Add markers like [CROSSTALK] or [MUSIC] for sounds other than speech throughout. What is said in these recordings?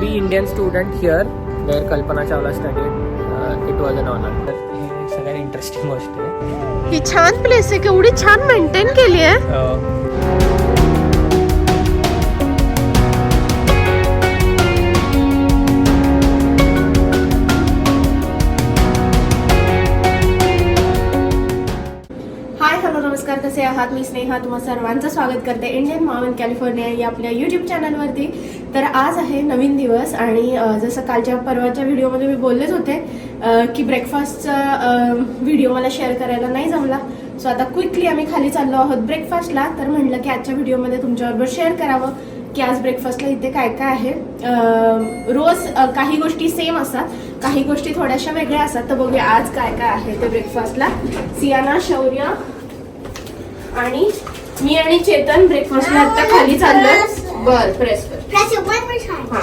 Be Indian student here where Kalpana Chawla studied it was an honour तर हे सगळ्यात interesting गोष्ट आहे. ही छान प्लेस आहे केवढी छान मेंटेन केली आहे. अह, हाय हॅलो नमस्कार कसे आहात? मी स्नेहा तुम्हा सर्वांचं स्वागत करते. इंडियन मॉम इन कॅलिफोर्निया या आपल्या यूट्यूब चॅनलवरती तर आज आहे नवीन दिवस आणि जसं कालच्या परवाच्या व्हिडिओमध्ये मी बोललेच होते की ब्रेकफास्टचा व्हिडिओ मला शेअर करायला नाही जमला. सो आता क्विकली आम्ही खाली चाललो आहोत ब्रेकफास्टला तर म्हटलं की आजच्या व्हिडिओमध्ये तुमच्याबरोबर शेअर करावं की आज ब्रेकफास्टला इथे काय काय आहे. रोज काही गोष्टी सेम असतात काही गोष्टी थोड्याशा वेगळ्या असतात. तर बघूया आज काय काय आहे ते ब्रेकफास्टला सियाना शौर्य आणि मी आणि चेतन ब्रेकफास्टला आता खाली चाललोय. बर प्रेस कर Press it one more time. हा.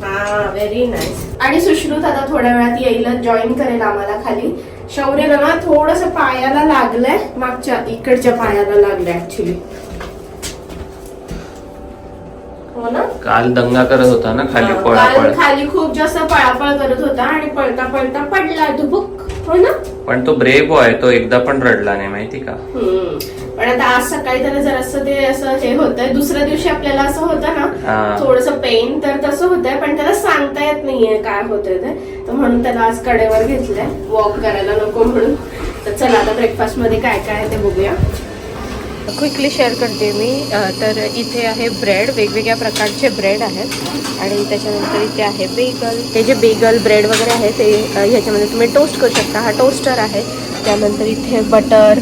हा व्हेरी नाईस आणि सुश्रुत आता थोड्या वेळात येईल जॉईन करेल आम्हाला खाली. शौर्यला ना थोडस पायाला लागलंय. मागच्या इकडच्या पायाला लागलंय ऍक्च्युली हो ना? काल दंगा करत होता ना खाली हा, पळापळ. काल खाली खूप जास्त पळापळ करत होता आणि पळता पळता पडला धुबुक हो ना? पण तो ब्रेव आहे तो एकदा पण रडला नाही माहिती का? हम्म. पण आता आज सकाळी त्याला जरासं ते असं हे होतंय दुसऱ्या दिवशी आपल्याला असं होतं ना. थोडस पेन तर तसं होतंय पण त्याला सांगता येत नाहीये काय होतंय ते. तर म्हणून त्याला आज कडेवर घेतलंय. वॉक करायला नको म्हणून. तर चला आता ब्रेकफास्टमध्ये काय काय आहे ते बघूया. क्विकली शेअर करते मी. तर इथे आहे ब्रेड वेगवेगळ्या प्रकारचे ब्रेड आहेत. आणि त्याच्यानंतर इथे आहे बेगल हे जे बेगल ब्रेड वगैरे आहे ते ह्याच्यामध्ये तुम्ही टोस्ट करू शकता. हा टोस्टर आहे. त्यानंतर इथे बटर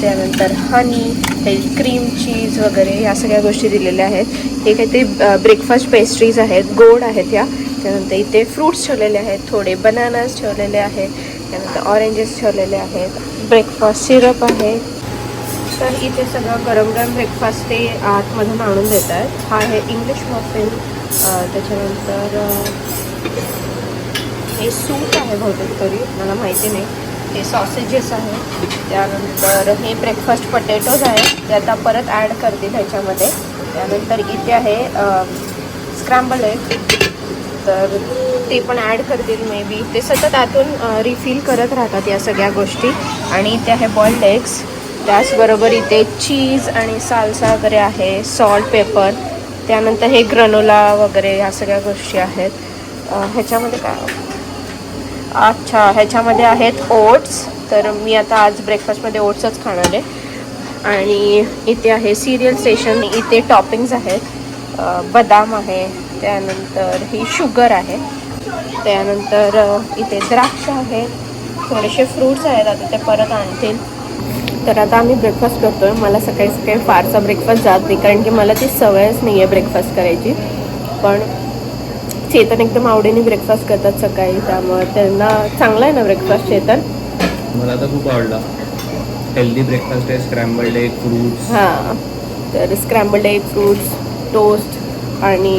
त्यानंतर हनी हे क्रीम चीज वगैरे या सगळ्या गोष्टी दिलेल्या आहेत. हे काही ते ब्रेकफास्ट पेस्ट्रीज आहेत. गोड आहेत या. त्यानंतर इथे फ्रूट्स ठेवलेले आहेत. थोडे बनानास ठेवलेले आहेत. त्यानंतर ऑरेंजेस ठेवलेले आहेत. ब्रेकफास्ट सिरप आहे. तर इथे सगळं गरम गरम ब्रेकफास्ट ते आतमधून आणून देत आहेत हा आहे इंग्लिश मॉफिन त्याच्यानंतर हे सूप आहे बहुतेक तरी मला माहिती नाही. हे सॉसेजेस आहे. त्यानंतर हे ब्रेकफास्ट पटेटोज आहे ते आता परत ॲड करतील ह्याच्यामध्ये. त्यानंतर इथे आहे स्क्रॅम्बल एग तर ते पण ॲड करतील मे बी ते सतत आतून रिफिल करत राहतात या सगळ्या गोष्टी. आणि इथे आहे बॉइल्ड एग्स त्याचबरोबर इथे चीज आणि सालसा वगैरे आहे सॉल्ट पेपर त्यानंतर हे ग्रनोला वगैरे ह्या सगळ्या गोष्टी आहेत. ह्याच्यामध्ये काय? अच्छा ह्याच्यामध्ये आहेत ओट्स तर मी आता आज ब्रेकफास्टमध्ये ओट्सच खाणार आहे. आणि इथे आहे सिरियल स्टेशन इथे टॉपिंग्स आहेत. बदाम आहे. त्यानंतर ही शुगर आहे. त्यानंतर इथे द्राक्ष आहे. थोडेसे फ्रूट्स आहेत. आता ते परत आणतील. तर आता आम्ही ब्रेकफास्ट करतोय. मला सकाळी सकाळी फारसा ब्रेकफास्ट जात नाही कारण की मला ती सवयच नाही आहे ब्रेकफास्ट करायची. पण चेतन एकदम आवडीने ब्रेकफास्ट करतात सकाळी त्यामुळे त्यांना चांगला आहे ना ब्रेकफास्ट चेतन? मला तर खूप आवडला. हेल्दी ब्रेकफास्ट आहे स्क्रॅम्बल्ड एग फ्रूट्स हां. तर स्क्रॅम्बल्ड एग फ्रूट्स टोस्ट आणि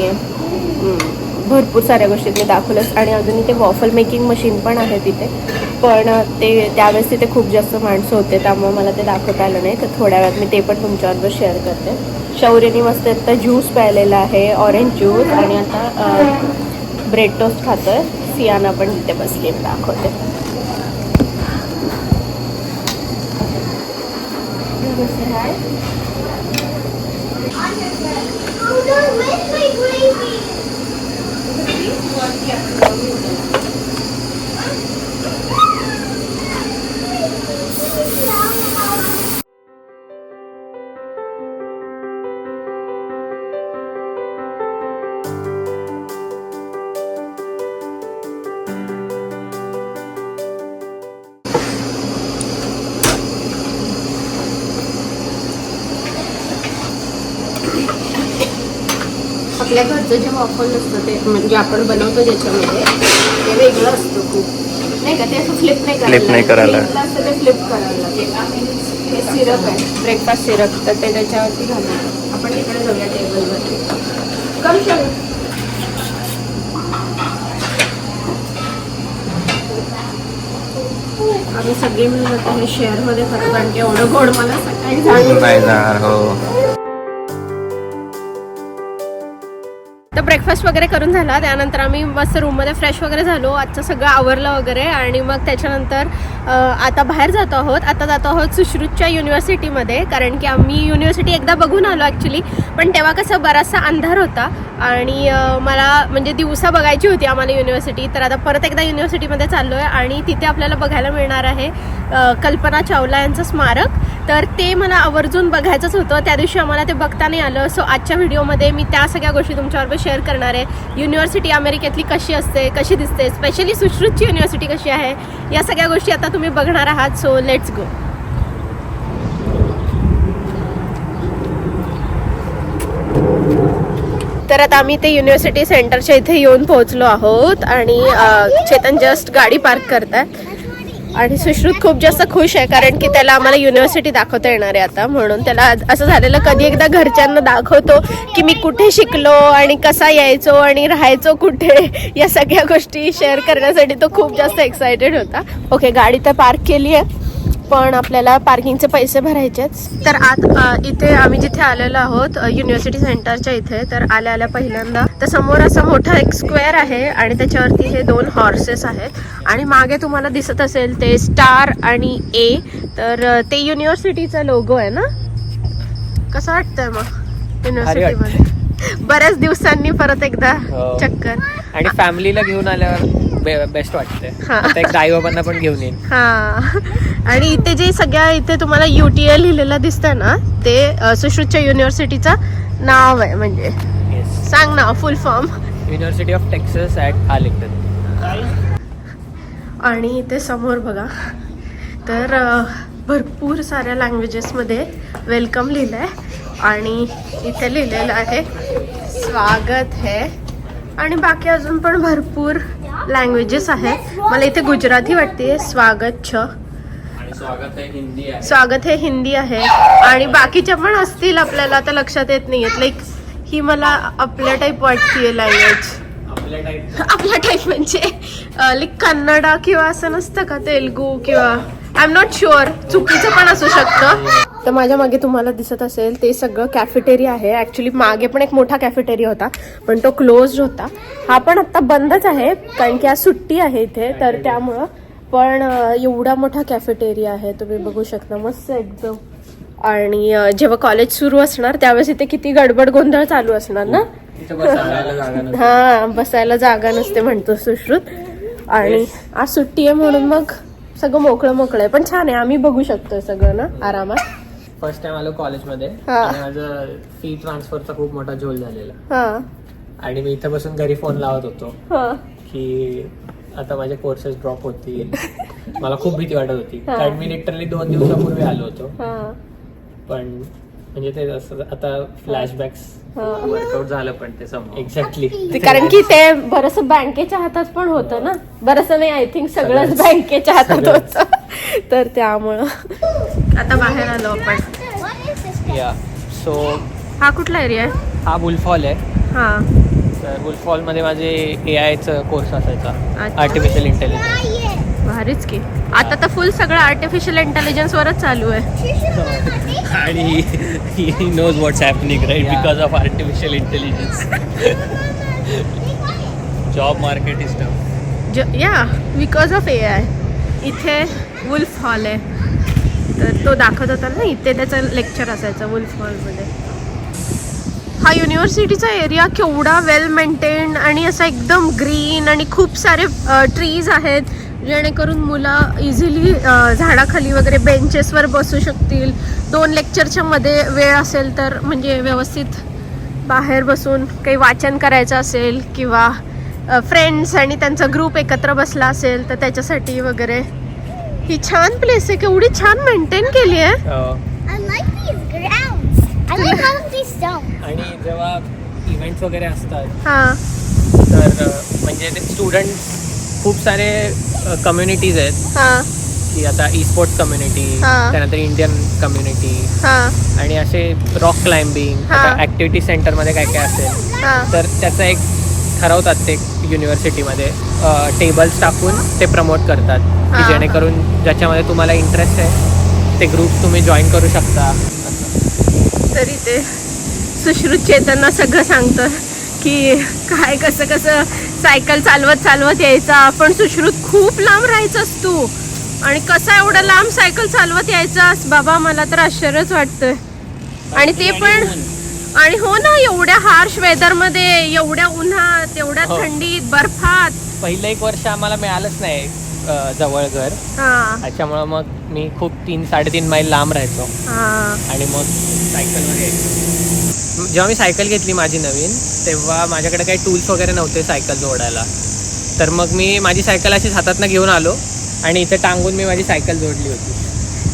भरपूर साऱ्या गोष्टी मी दाखवल्याच आणि अजून इथे वॉफल मेकिंग मशीन पण आहे तिथे. पण ते त्यावेळेस तिथे खूप जास्त माणसं होते त्यामुळे मला ते दाखवता आलं नाही. तर थोड्या वेळात मी ते पण तुमच्याबरोबर शेअर करते. शौर्यनी मस्त आता ज्यूस प्यायलेला आहे ऑरेंज ज्यूस आणि आता ब्रेड टोस्ट खातो आहे सियाना पण तिथे बसली आहे, दाखवते. हाय tiempo. आपल्या घरचं जे वॉफल असतं ते म्हणजे आपण बनवतो ज्याच्यामध्ये ते वेगळं असतं खूप. नाही का? ते असं फ्लिप नाही करायला Flip नाही करायला. असतं ते फ्लिप करायला हे सिरप आहे. ब्रेकफास्ट सिरप तर ते त्याच्यावरती घालून आपण तिकडे जाऊया टेबलवरती कम शरू आम्ही सगळे मिळून आता हे शेअरमध्ये करतो कारण की एवढं गोड मला सकाळी नाही जाणार हो. ब्रेकफास्ट वगैरे करून झाला. त्यानंतर आम्ही मस्त रूममध्ये फ्रेश वगैरे झालो. आजचं सगळं आवरलं वगैरे. आणि मग त्याच्यानंतर आता बाहेर जातो आहोत. आता जातो आहोत सुश्रुतच्या युनिव्हर्सिटीमध्ये कारण की आम्ही युनिव्हर्सिटी एकदा बघून आलो ॲक्च्युली पण तेव्हा कसं बराचसा अंधार होता. आणि मला म्हणजे दिवसा बघायची होती आम्हाला युनिव्हर्सिटी तर आता परत एकदा युनिव्हर्सिटीमध्ये चाललो आहे आणि तिथे आपल्याला बघायला मिळणार आहे. कल्पना चावला यांचं स्मारक. तर ते मला आवर्जून बघायचंच होतं. त्या दिवशी आम्हाला ते बघता नाही आलं. सो आजच्या व्हिडिओमध्ये मी त्या सगळ्या गोष्टी तुमच्याबरोबर शेअर करणार आहे. युनिव्हर्सिटी अमेरिकेतली कशी असते कशी दिसते? स्पेशली सुश्रुतची युनिव्हर्सिटी कशी आहे? या सगळ्या गोष्टी आता तुम्ही बघणार आहात. सो लेट्स गो तर आता आम्ही ते युनिव्हर्सिटी सेंटरच्या इथे येऊन पोहोचलो आहोत. आणि चेतन जस्ट गाडी पार्क करतात आणि सुश्रुत खूप जास्त खुश आहे कारण की त्याला आम्हाला युनिव्हर्सिटी दाखवता येणार आहे आता. म्हणून त्याला आज असं झालेलं कधी एकदा घरच्यांना दाखवतो की मी कुठे शिकलो आणि कसा यायचो आणि राहायचो कुठे या सगळ्या गोष्टी शेअर करण्यासाठी तो खूप जास्त एक्सायटेड होता. ओके गाडी तर पार्क केली आहे. पण आपल्याला पार्किंगचे पैसे भरायचेच तर आत इथे आम्ही जिथे आलेलो आहोत युनिव्हर्सिटी सेंटरच्या इथे तर आल्या आल्या पहिल्यांदा. तर समोर असं मोठा एक स्क्वेअर आहे आणि त्याच्यावरती हे दोन हॉर्सेस आहेत. आणि मागे तुम्हाला दिसत असेल ते स्टार आणि ए तर ते युनिव्हर्सिटीचा लोगो आहे ना? कसं वाटतंय मग? युनिव्हर्सिटीमध्ये बऱ्याच दिवसांनी परत एकदा हो. चक्कर. आणि फॅमिलीला घेऊन आल्यावर बेस्ट वाटते हा. आता आई पण घेऊन येईन. हा. आणि इथे जे सगळ्या इथे तुम्हाला युटीएल लिहिलेलं दिसतं ना ते अ, सुश्रुतच्या युनिव्हर्सिटीचं नाव आहे म्हणजे. येस सांग ना full form University of Texas at Arlington आणि इथे समोर बघा. तर अ, भरपूर साऱ्या लँग्वेजेसमध्ये वेलकम लिहिलं आहे आणि इथे लिहिलेलं आहे स्वागत है. आणि बाकी अजून पण भरपूर लँग्वेजेस आहेत. मला इथे गुजराती वाटते स्वागत छ. स्वागत आहे हिंदी आहे. स्वागत हे हिंदी आहे. आणि बाकीच्या पण असतील आपल्याला आता लक्षात येत नाही आहेत लाईक ही मला आपल्या टाईप वाटतीये लँग्वेज आपल्या टाईप म्हणजे लाईक कन्नडा किंवा असं नसतं का तेलगू किंवा आय एम नॉट शुअर चुकीचं पण असू शकतं. तर माझ्या मागे तुम्हाला दिसत असेल ते सगळं कॅफेटेरिया आहे. ॲक्च्युली मागे पण एक मोठा कॅफेटेरिया होता पण तो क्लोज होता. हा पण आत्ता बंदच आहे कारण की आज सुट्टी आहे इथे. तर त्यामुळं पण एवढा मोठा कॅफेटेरिया आहे तुम्ही बघू शकता. मस्त एकदम. आणि जेव्हा कॉलेज सुरू असणार त्यावेळेस इथे किती गडबड गोंधळ चालू असणार ना? तिथे बसायला जागा नसते. हा बसायला जागा नसते म्हणतो सुश्रुत. आणि आज सुट्टी आहे म्हणून मग सगळं मोकळं मोकळं आहे. पण छान आहे. आम्ही बघू शकतो सगळं ना? आरामात. फर्स्ट टाइम आलो कॉलेजमध्ये हा. आणि माझं फी ट्रान्सफरचा खूप मोठा झोल झालेला. हा. आणि मी इथं बसून घरी फोन लावत होतो. हा. की आता माझे कोर्सेस ड्रॉप होतील. मला खूप भीती वाटत होती. हा. कारण मी लिटरली दोन दिवसापूर्वी आलो होतो. हा. पण म्हणजे ते असं आता फ्लॅशबॅक्स वर्कआउट झालं पण ते समोर. एक्झॅक्टली ते कारण की ते बरस बँकेच्या हातात पण होतं ना. बरस नाही आय थिंक सगळंच. बँकेच्या हातात. होतं. तर त्यामुळं. आता बाहेर आलो आपण? या सो हा कुठला एरिया आहे? हा बुलफॉल आहे. हा. तर बुलफॉलमध्ये माझे ए आयचं कोर्स असायचा. आर्टिफिशियल इंटेलिजन्स भारीच की. आता तर फुल सगळं आर्टिफिशियल इंटेलिजन्स वरच चालू आहे. आणि he knows what's happening right because of artificial intelligence job market is tough yeah because of A I इथे वुल्फ हॉल आहे. तर तो दाखवत होता ना इथे त्याचं लेक्चर असायचं वुल्फ हॉलमध्ये हा युनिव्हर्सिटीचा एरिया केवढा वेल मेंटेन आणि असा एकदम ग्रीन आणि खूप सारे ट्रीज आहेत. जेणेकरून मुलं इझिली झाडाखाली वगैरे बेंचेसवर बसू शकतील. दोन लेक्चरच्या मध्ये वेळ असेल तर म्हणजे व्यवस्थित बाहेर बसून काही वाचन करायचं असेल किंवा फ्रेंड्स आणि त्यांचा ग्रुप एकत्र बसला असेल तर त्याच्यासाठी वगैरे. ही छान प्लेस आहे केवढी छान मेंटेन केली आहे. stone. आणि जेव्हा इव्हेंट्स वगैरे असतात हां. तर म्हणजे ते स्टुडंट खूप सारे कम्युनिटीज आहेत. हां. की आता ई स्पोर्ट्स कम्युनिटी. त्यानंतर इंडियन कम्युनिटी आणि असे रॉक क्लाइम्बिंग. ऍक्टिव्हिटी सेंटरमध्ये काय काय असेल तर त्याचं एक ठरवतात ते युनिव्हर्सिटीमध्ये टेबल्स टाकून ते प्रमोट करतात. की जेणेकरून ज्याच्यामध्ये तुम्हाला इंटरेस्ट आहे ते ग्रुप तुम्ही जॉईन करू शकता. तरी ते सुश्रुत चेतना सगळं सांगतं. की काय कसं कसं सायकल चालवत चालवत यायचा. आपण सुश्रुत खूप लांब राहायचंस तू. आणि कसा एवढा लांब सायकल चालवत यायचास? बाबा मला तर आश्चर्यच वाटतंय. आणि ते पण आणि हो ना एवढ्या हार्श वेदरमध्ये एवढ्या उन्हात एवढ्या हो. थंडीत बर्फात. पहिलं एक वर्ष आम्हाला मिळालंच नाही. जवळ घर. हा. त्याच्यामुळं मग मी खूप तीन साडेतीन मैल लांब राहायचो. हा. आणि मग सायकलवर यायचो. जेव्हा मी सायकल घेतली माझी नवीन तेव्हा माझ्याकडे काही टूल्स वगैरे नव्हते सायकल जोडायला. तर मग मी माझी सायकल अशीच हातातनं घेऊन आलो आणि इथे टांगून मी माझी सायकल जोडली होती.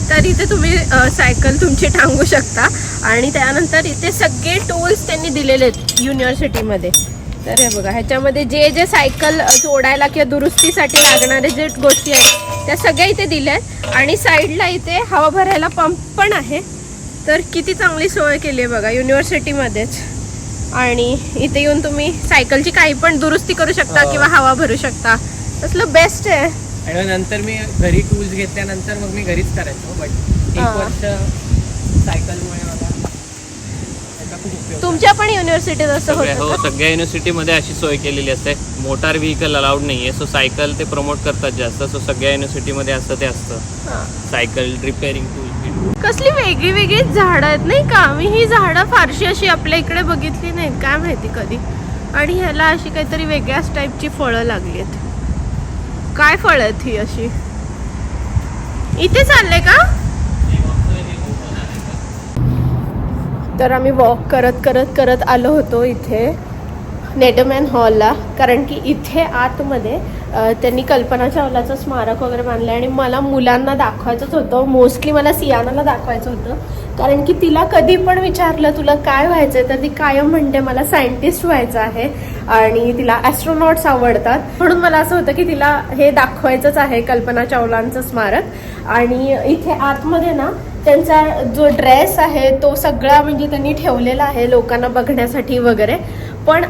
तर इथे तुम्ही सायकल तुमची टांगू शकता आणि त्यानंतर इथे सगळे टूल्स त्यांनी दिलेले आहेत युनिव्हर्सिटीमध्ये तर हे बघा ह्याच्यामध्ये जे जे सायकल जोडायला किंवा दुरुस्तीसाठी लागणारे जे गोष्टी आहेत त्या सगळ्या इथे दिल्या आहेत. आणि साईडला इथे हवा भरायला पंप पण आहे. तर किती चांगली सोय केली आहे बघा युनिव्हर्सिटीमध्येच. आणि इथे येऊन तुम्ही सायकलची काही पण दुरुस्ती करू शकता हो. किंवा हवा भरू शकता. तसलं बेस्ट आहे. आणि नंतर मी घरी टूल्स घेतल्यानंतर मग मी घरीच करायचो बट एक. वर्ष सायकलमुळे मला त्याचा खूप उपयोग झाला. तुमच्या पण युनिव्हर्सिटीत असं सगळ्या होतं हो का? सगळ्या युनिव्हर्सिटीमध्ये अशी सोय केलेली असते. मोटार व्हेकल अलाउड नाही आहे सो सायकल ते प्रमोट करतात जास्त. सो सगळ्या युनिव्हर्सिटीमध्ये असं ते असतं. हा. सायकल रिपेअरिंग टूल कसली वेगळी वेगळी झाडं आहेत नाही का? मी ही झाडं फारशी अशी आपल्या इकडे बघितली नाहीत काय माहिती कधी. आणि ह्याला अशी काहीतरी वेगळ्याच टाईपची फळं लागली आहेत. काय फळ आहेत ही अशी? इथे चालले का? तर आम्ही वॉक करत करत करत आलो होतो इथे नेटमॅन हॉलला कारण की इथे आतमध्ये त्यांनी कल्पना चावलाचं स्मारक वगैरे बांधलं आणि मला मुलांना दाखवायचंच होतं. मोस्टली मला सियानाला दाखवायचं होतं. कारण की तिला कधी पण विचारलं तुला काय व्हायचंय? तर ती कायम म्हणते मला सायंटिस्ट व्हायचं आहे आणि तिला ॲस्ट्रोनॉट्स आवडतात. म्हणून मला असं होतं की तिला हे दाखवायचंच आहे कल्पना चावलांचं स्मारक. आणि इथे आतमध्ये ना त्यांचा जो ड्रेस आहे तो सगळा म्हणजे त्यांनी ठेवलेला आहे लोकांना बघण्यासाठी वगैरे. पण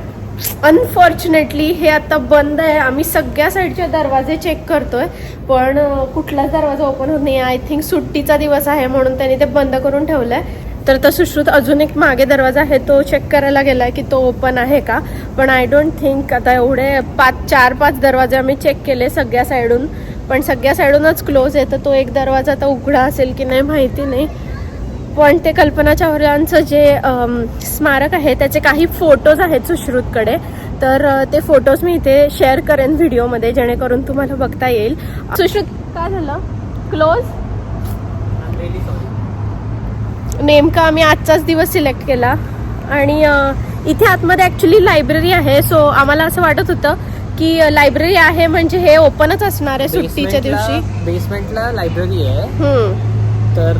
अनफॉर्च्युनेटली हे आता बंद आहे. आम्ही सगळ्या साईडचे दरवाजे चेक करतोय. पण कुठलाच दरवाजा ओपन होत नाही. आय थिंक सुट्टीचा दिवस आहे म्हणून त्यांनी ते बंद करून ठेवलंय. तर तो सुश्रुत अजून एक मागे दरवाजा आहे तो चेक करायला गेलाय की तो ओपन आहे का? पण आय डोंट थिंक आता एवढे पाच चार पाच दरवाजे आम्ही चेक केले सगळ्या साईडून. पण सगळ्या साईडूनच क्लोज आहे. तर तो एक दरवाजा आता उघडा असेल की नाही माहिती नाही. पण ते कल्पना चावलांचं जे स्मारक आहे त्याचे काही फोटोज आहेत सुश्रुतकडे. तर ते फोटोज मी इथे शेअर करेन व्हिडिओमध्ये जेणेकरून तुम्हाला बघता येईल. सुश्रुत काय झालं? क्लोज. नेमका आम्ही आजचाच दिवस सिलेक्ट केला. आणि इथे आतमध्ये ॲक्च्युली लायब्ररी आहे. सो आम्हाला असं वाटत होतं की लायब्ररी आहे म्हणजे हे ओपनच असणार आहे सुट्टीच्या दिवशी. बेसमेंटला लायब्ररी आहे. तर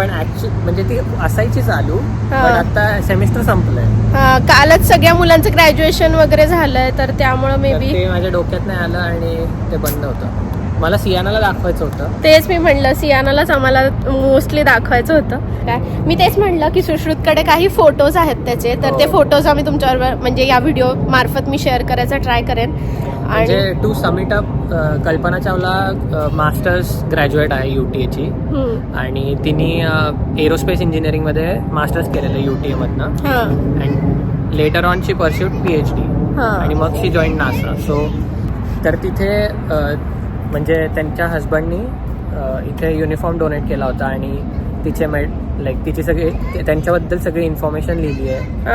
पण ऍक्च्युअली म्हणजे ती असायची चालू हा. पण आता सेमिस्टर संपलंय. हा, कालच सगळ्या मुलांचं ग्रॅज्युएशन वगैरे झालंय तर त्यामुळं मे तर बी ते माझ्या डोक्यात नाही आलं आणि ते बंद होतं. मला सियानाला दाखवायचं होतं. तेच मी म्हणलं सियानालाच आम्हाला मोस्टली दाखवायचं होतं. काय? मी तेच म्हणलं की सुश्रुतकडे काही फोटोज आहेत त्याचे तर ते हो. फोटोज आम्ही तुमच्यावर म्हणजे या व्हिडिओ मार्फत मी शेअर करायचा ट्राय करेन. म्हणजे to sum it up Kalpana Chawla masters graduate आहे यू टी एची हम्म. आणि तिने एरोस्पेस इंजिनिअरिंगमध्ये मास्टर्स केलेलं यू टी एमधनं हा. And later on she pursued P H D आणि मग शी जॉईन नासा सो तर तिथे म्हणजे त्यांच्या हजबंडनी इथे युनिफॉर्म डोनेट केला होता आणि तिचे मेड लाईक तिची सगळी त्यांच्याबद्दल सगळी इन्फॉर्मेशन लिहिली आहे.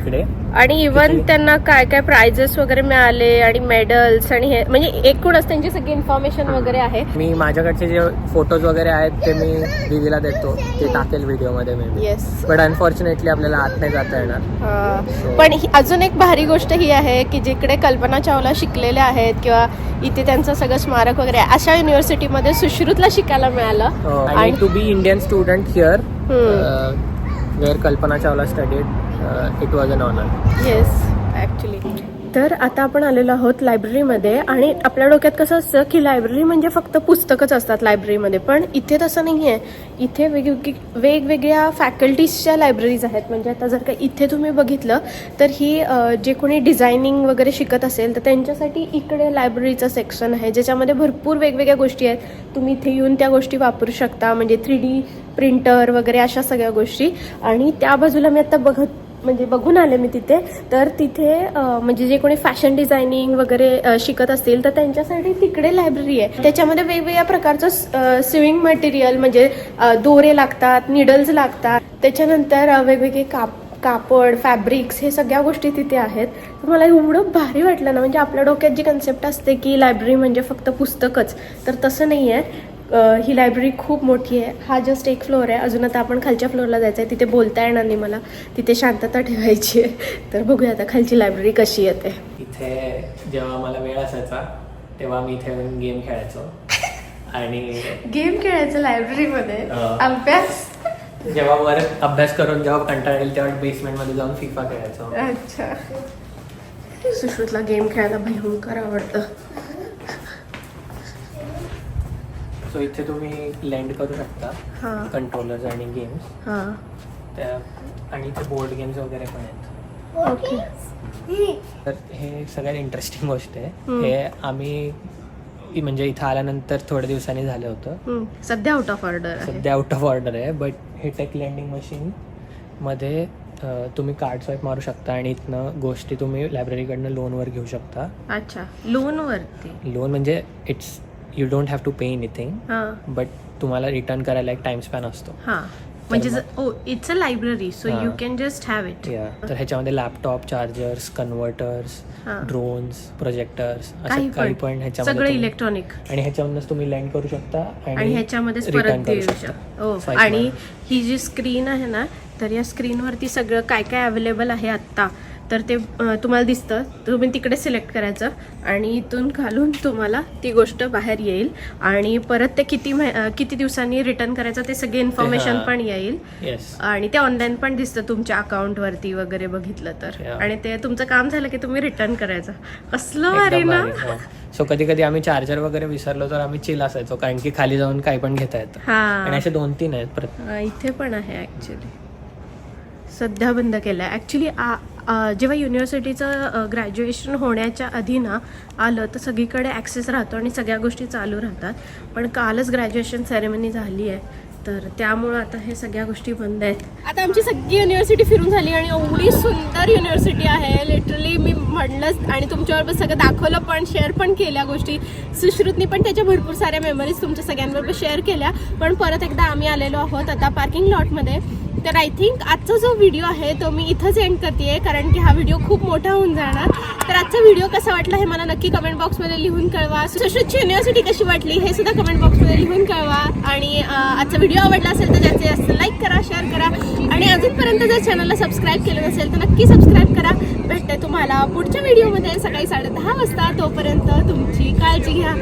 इकडे? आणि इवन किती? त्यांना काय काय प्राइजेस वगैरे मिळाले आणि मेडल्स आणि हे म्हणजे एकूणच त्यांची सगळी इन्फॉर्मेशन वगैरे आहे. मी माझ्याकडचे जे फोटोज वगैरे आहेत ते मी दीदीला देतो. ते टाकेल व्हिडिओमध्ये मी. येस बट अनफॉर्च्युनेटली आपल्याला आत नाही जाता येणार. हा. पण ही अजून एक भारी गोष्ट ही आहे की जिकडे कल्पना चावला शिकलेल्या आहेत किंवा इथे त्यांचं सगळं स्मारक वगैरे आहे अशा युनिव्हर्सिटीमध्ये सुश्रुतला शिकायला मिळालं. आणि आणि- to be Indian student here hmm. Where Kalpana Chawla studied it was an honour yes actually तर आता आपण आलेलो आहोत लायब्ररीमध्ये आणि आपल्या डोक्यात कसं असतं की लायब्ररी म्हणजे फक्त पुस्तकच असतात लायब्ररीमध्ये पण इथे तसं नाही आहे इथे वेगवेगळी वेगवेगळ्या फॅकल्टीजच्या लायब्ररीज आहेत. म्हणजे आता जर का इथे तुम्ही बघितलं तर ही जे कोणी डिझायनिंग वगैरे शिकत असेल तर त्यांच्यासाठी इकडे लायब्ररीचं सेक्शन आहे ज्याच्यामध्ये भरपूर वेगवेगळ्या गोष्टी आहेत. तुम्ही इथे येऊन त्या गोष्टी वापरू शकता. म्हणजे थ्री डी प्रिंटर वगैरे अशा सगळ्या गोष्टी. आणि त्या बाजूला मी आता बघत म्हणजे बघून आले मी तिथे. तर तिथे म्हणजे जे कोणी फॅशन डिझायनिंग वगैरे शिकत असतील तर त्यांच्यासाठी तिकडे लायब्ररी आहे. त्याच्यामध्ये वेगवेगळ्या प्रकारचं स्विमिंग मटेरियल म्हणजे दोरे लागतात निडल्स लागतात. त्याच्यानंतर वेगवेगळे काप कापड फॅब्रिक्स हे सगळ्या गोष्टी तिथे आहेत. तर मला एवढं भारी वाटलं ना म्हणजे आपल्या डोक्यात जी कन्सेप्ट असते की लायब्ररी म्हणजे फक्त पुस्तकच तर तसं नाही आहे ही लायब्ररी खूप मोठी आहे. हा जस्ट एक फ्लोअर आहे. अजून आता आपण खालच्या फ्लोअरला जायचं आहे तिथे बोलता येणार नाही मला. तिथे शांतता ठेवायची आहे. [LAUGHS] तर बघूया आता खालची लायब्ररी कशी येते. इथे जेव्हा मला वेळ असायचा तेव्हा मी इथे गेम खेळायचो. [LAUGHS] आणि गेम खेळायचं लायब्ररीमध्ये. अभ्यास? जेव्हा वर अभ्यास करून जेव्हा कंटाळा येईल तेव्हा बेसमेंटमध्ये जाऊन फिफा खेळायचो. अच्छा. सुश्रुतला गेम खेळायला भयंकर आवडतं. सो इथे तुम्ही लँड करू शकता. हां. कंट्रोलर्स आणि गेम्स हां. त्या आणि इथे बोर्ड गेम्स वगैरे पण आहेत. ओके तर हे सगळ्यात इंटरेस्टिंग गोष्ट आहे. हम्म. हे आम्ही इ- म्हणजे इथं आल्यानंतर थोड्या दिवसांनी झालं होतं. हम्म, सध्या आउट ऑफ ऑर्डर आहे. सध्या आउट ऑफ ऑर्डर आहे बट हे टेक लँडिंग मशीन मध्ये अं, तुम्ही कार्ड स्वाईप मारू शकता आणि इथनं गोष्टी तुम्ही लायब्ररीकडनं लोनवर घेऊ शकता. अच्छा. लोन वरती? लोन म्हणजे it's you don't have to pay anything but तुम्हाला रिटर्न करायला एक टाइम स्पॅन असतो. हा. म्हणजे it's a library so. You can just have it तर ह्याच्यामध्ये laptop chargers converters. Drones projectors काही असं काही पण. सगळं ह्याच्यामध्ये इलेक्ट्रॉनिक आणि ह्याच्यामधूनच तुम्ही लँड करू शकता आणि ह्याच्यामध्येच return परत देऊ शकता. हो. आणि. ही जी स्क्रीन आहे ना तर या स्क्रीनवरती सगळं काय काय अवेलेबल आहे आत्ता? तर ते तुम्हाला दिसतं. तुम्ही तिकडे सिलेक्ट करायचं आणि इथून घालून तुम्हाला ती गोष्ट बाहेर येईल. आणि परत ते किती किती दिवसांनी रिटर्न करायचं ते सगळे इन्फॉर्मेशन हा. पण येईल. आणि ते ऑनलाईन पण दिसतं तुमच्या अकाउंटवरती वगैरे बघितलं तर. आणि ते तुमचं काम झालं की तुम्ही रिटर्न करायचं. कसलं भारी ना? सो कधी कधी आम्ही चार्जर वगैरे विसरलो तर आम्ही चिल असायचो. कारण की खाली जाऊन काही पण घेता येतं. आणि हा असे दोन तीन आहेत इथे पण आहे ॲक्च्युली सध्या बंद केलं आहे ॲक्च्युली जेव्हा युनिव्हर्सिटीचं ग्रॅज्युएशन होण्याच्या आधी ना आलं तर सगळीकडे ॲक्सेस राहतो आणि सगळ्या गोष्टी चालू राहतात. पण कालच ग्रॅज्युएशन सेरेमनी झाली आहे. तर त्यामुळं आता हे सगळ्या गोष्टी बंद आहेत. आता आमची सगळी युनिव्हर्सिटी फिरून झाली आणि एवढी सुंदर युनिव्हर्सिटी आहे. लिटरली मी म्हणलंच आणि तुमच्याबरोबर सगळं दाखवलं पण शेअर पण केल्या गोष्टी. सुश्रुतनी पण त्याच्या भरपूर साऱ्या मेमरीज तुमच्या सगळ्यांबरोबर शेअर केल्या. पण परत एकदा आम्ही आलेलो आहोत आता पार्किंग लॉटमध्ये तर आय थिंक आजचा जो व्हिडिओ आहे तो मी इथंच एंड करते कारण की हा व्हिडिओ खूप मोठा होऊन जाणार. तर आजचा व्हिडिओ कसा वाटला हे मला नक्की कमेंट बॉक्समध्ये लिहून कळवा. सुश्रुतची युनिव्हर्सिटी कशी वाटली हे सुद्धा कमेंट बॉक्समध्ये लिहून कळवा. आणि आजचा व्हिडिओ आवडला असेल तर जास्तीत जास्त लाईक करा शेअर करा. आणि अजूनपर्यंत जर चॅनलला सबस्क्राईब केलं नसेल तर नक्की सबस्क्राईब करा. भेटते तुम्हाला पुढच्या व्हिडिओमध्ये सकाळी साडे दहा वाजता. तोपर्यंत तुमची काळजी घ्या.